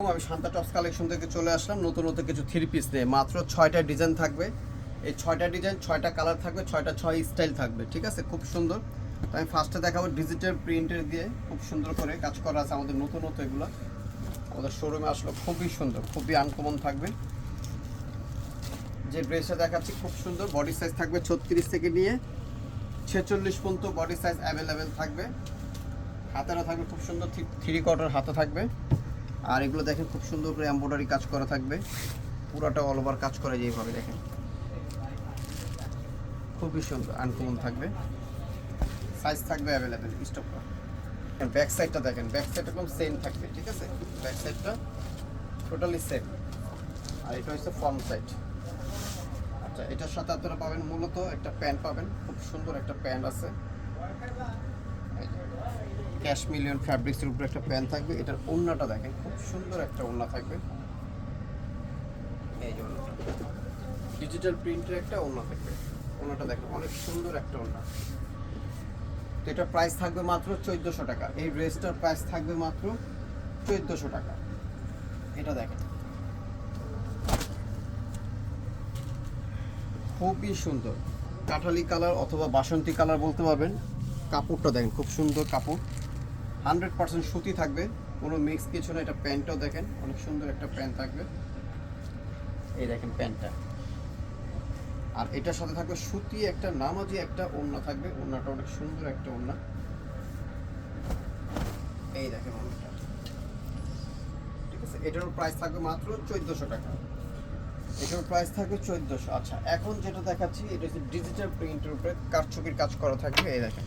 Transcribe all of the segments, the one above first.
আমি Shanta tops collection থেকে চলে আসলাম। নতুন নতুন কিছু থ্রি পিস নিয়ে। মাত্র ছয়টা ডিজাইন থাকবে। এই ছয়টা ডিজাইন ছয়টা কালার থাকবে, ছয়টা, ছয় স্টাইল থাকবে, ঠিক আছে? খুব সুন্দর। তো আমি ফার্স্টে দেখাবো ডিজিটাল প্রিন্টের দিয়ে। খুব সুন্দর করে কাজ করা আছে আমাদের নতুন নতুন এগুলো। আমাদের শোরুমে আসলো, খুবই সুন্দর, খুবই আনকমন থাকবে। যে ড্রেসটা দেখাচ্ছি, খুব সুন্দর। বডি সাইজ থাকবে ছত্রিশ থেকে নিয়ে ছেচল্লিশ পর্যন্ত বডি সাইজ অ্যাভেলেবেল থাকবে। হাতেরা থাকবে, খুব সুন্দর। থ্রি কোয়ার্টার হাতে থাকবে। আর এগুলো দেখেন, খুব সুন্দর করে এমব্রয়ডারি কাজ করা থাকবে। পুরোটা অল ওভার কাজ করা যেইভাবে দেখেন। খুবই সুন্দর আনকমন থাকবে। সাইজ থাকবে অ্যাভেলেবেল স্টক ব্যাক সাইডটা দেখেন ব্যাক সাইড একদম সেম থাকবে, ঠিক আছে? ব্যাক সাইডটা টোটালি সেম আর এটা হচ্ছে ফ্রন্ট সাইড আচ্ছা এটার সাথে আপনারা পাবেন মূলত একটা প্যান্ট পাবেন। খুব সুন্দর একটা প্যান্ট আছে। ক্যাশ মিলিয়ন ফ্যাব্রিক্সের উপরে একটা প্যান থাকবে, এটার ওড়নাটা দেখেন, খুব সুন্দর একটা ওড়না থাকবে। এই যে ডিজিটাল প্রিন্টের একটা ওড়না থাকবে। ওড়নাটা দেখেন, অনেক সুন্দর একটা ওড়না। তো এটার প্রাইস থাকবে মাত্র চোদ্দোশো টাকা। এই ড্রেসটার প্রাইস থাকবে মাত্র চোদ্দোশো টাকা। এটা দেখেন। খুবই সুন্দর। কাঠালি কালার অথবা বাসন্তী কালার বলতে পারবেন। কাপড়টা দেখেন, খুব সুন্দর কাপড়। হান্ড্রেড পার্সেন্ট সুতি থাকবে। কোনো মিক্স কিছু না এটা প্যান্টটাও দেখেন অনেক সুন্দর একটা প্যান্ট থাকবে। এই দেখেন প্যান্টটা। আর এটার সাথে থাকবে সুতি একটা নামাজি একটা ওড়না থাকবে ওড়নাটা অনেক সুন্দর একটা ওড়না। এই দেখেন ওড়নাটা। ঠিক আছে এটারও প্রাইস থাকবে মাত্র চোদ্দোশো টাকা। এটার প্রাইস থাকবে চোদ্দোশো। আচ্ছা এখন যেটা দেখাচ্ছি এটা হচ্ছে ডিজিটাল প্রিন্টের উপরে কারচুপির কাজ করা থাকবে এই দেখেন।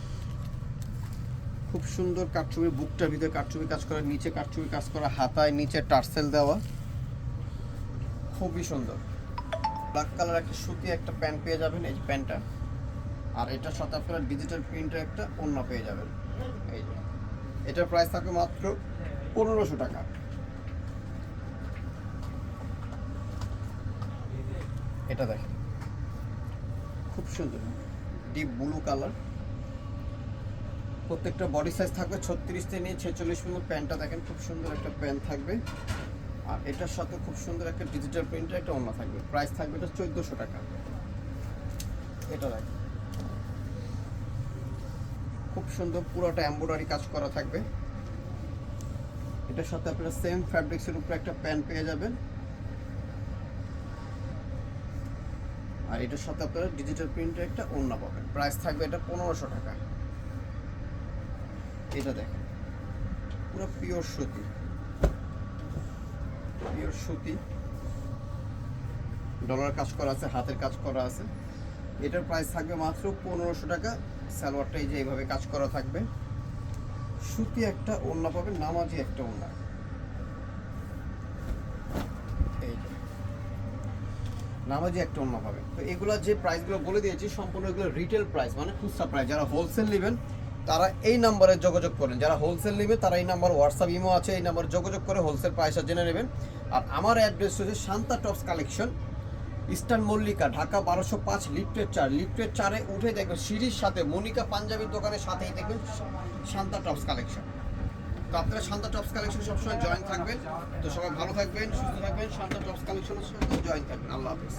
খুব সুন্দর কাঠছবি বুকটার ভিতরে কাঠছবি কাজ করা, নিচে কাঠছবি কাজ করা, হাতায় নিচে টার্সেল দেওয়া। খুবই সুন্দর। ব্ল্যাক কালার একটা সুতি একটা প্যান্ট পেয়ে যাবেন, এই প্যান্টটা। আর এটার সাথে ডিজিটাল প্রিন্টের একটা অন্য পেয়ে যাবেন। এই যে। এটার প্রাইস থাকবে মাত্র পনেরোশো টাকা। এটা দেখেন। খুব সুন্দর। ডিপ ব্লু কালার প্রত্যেকটা বডি সাইজ থাকবে ছত্রিশ থেকে নিয়ে ছেচল্লিশ পর্যন্ত প্যান্টটা দেখেন, খুব সুন্দর একটা প্যান্ট থাকবে। আর এটার সাথে খুব সুন্দর একটা ডিজিটাল প্রিন্টের একটা অন্য থাকবে। প্রাইস থাকবে এটা চোদ্দোশো টাকা। এটা দেখেন। খুব সুন্দর পুরোটা এম্ব্রয়ডারি কাজ করা থাকবে। এটার সাথে আপনারা সেম ফ্যাব্রিক্সের উপরে একটা প্যান্ট পেয়ে যাবেন। আর এটার সাথে আপনারা ডিজিটাল প্রিন্টের একটা ওড়না পাবেন। প্রাইস থাকবে এটা পনেরোশো টাকা। এটা দেখেন পুরো পিওর সুতি। পিওর সুতি। ডলার কাজ করা আছে, হাতের কাজ করা আছে। এটার প্রাইস থাকবে মাত্র পনেরোশো টাকা। সালোয়ারটা এই যে এইভাবে কাজ করা থাকবে। সুতি একটা ওড়না পাবেন, নামাজি একটা ওড়না। নামাজি একটা ওড়না পাবে তো এগুলো যে প্রাইসগুলো বলে দিয়েছি, সম্পূর্ণ এগুলো রিটেল প্রাইস মানে খুচরা প্রাইস যারা হোলসেল নেবেন তারা এই নাম্বারে যোগাযোগ করেন। যারা হোলসেল নেবে, তারা এই নাম্বার হোয়াটসঅ্যাপ ইমো আছে, এই নাম্বার যোগাযোগ করে হোলসেল প্রাইসটা জেনে নেবেন। আর আমার অ্যাড্রেস হচ্ছে Shanta tops collection, eastern Mallika, Dhaka বারোশো পাঁচ লিফটের চার। লিফটের চারে উঠে দেখবেন সিঁড়ির সাথে, মনিকা পাঞ্জাবির দোকানের সাথেই দেখবেন শান্তা টপস কালেকশন। তো আপনারা শান্তা টপস কালেকশন সবসময় জয়েন থাকবেন। তো সবাই ভালো থাকবেন, সুস্থ থাকবেন, শান্তা টপস কালেকশনের সাথে জয়েন থাকবেন। আল্লাহ হাফিজ।